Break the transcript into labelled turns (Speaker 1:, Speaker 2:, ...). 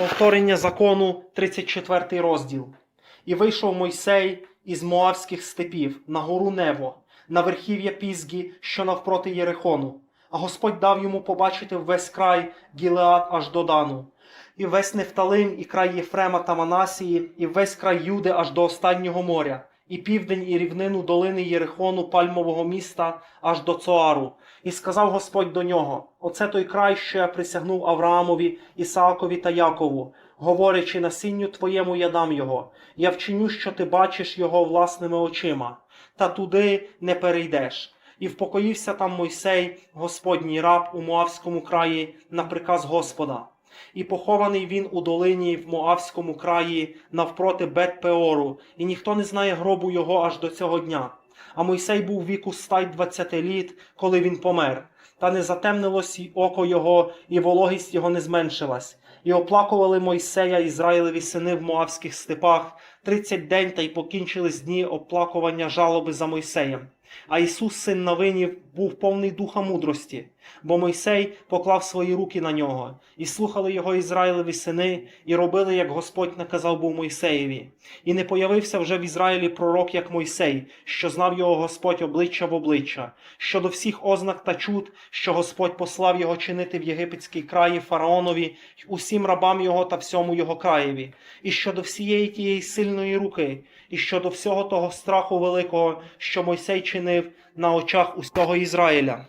Speaker 1: Повторення закону, 34 розділ. І вийшов Мойсей із Моавських степів на гору Нево, на верхів'я Пізгі, що навпроти Єрихону. А Господь дав йому побачити весь край Гілеад аж до Дану, і весь Нефталим, і край Єфрема та Манасії, і весь край Юди аж до останнього моря, і південь, і рівнину долини Єрихону, пальмового міста, аж до Цоару. І сказав Господь до нього: Оце той край, що я присягнув Авраамові, Ісаакові та Якову, говорячи, насінню твоєму я дам його. Я вчиню, що ти бачиш його власними очима, та туди не перейдеш. І впокоївся там Мойсей, Господній раб у Моавському краї, на приказ Господа. І похований він у долині в Моавському краї навпроти Бет-Пеору, і ніхто не знає гробу його аж до цього дня. А Мойсей був віку ста й двадцяти літ, коли він помер. Та не затемнилось й око його, і вологість його не зменшилась. І оплакували Мойсея Ізраїлеві сини в Моавських степах тридцять день та й покінчились дні оплакування жалоби за Мойсеєм. А Ісус, син Навинів, був повний духа мудрості, бо Мойсей поклав свої руки на нього, і слухали його Ізраїлеві сини, і робили, як Господь наказав був Мойсеєві. І не появився вже в Ізраїлі пророк, як Мойсей, що знав його Господь обличчя в обличчя, щодо всіх ознак та чуд, що Господь послав його чинити в єгипетській краї фараонові, усім рабам його та всьому його краєві, і щодо всієї тієї сильної руки, і щодо всього того страху великого, що Мойсей чинив на очах усього Ізраїля.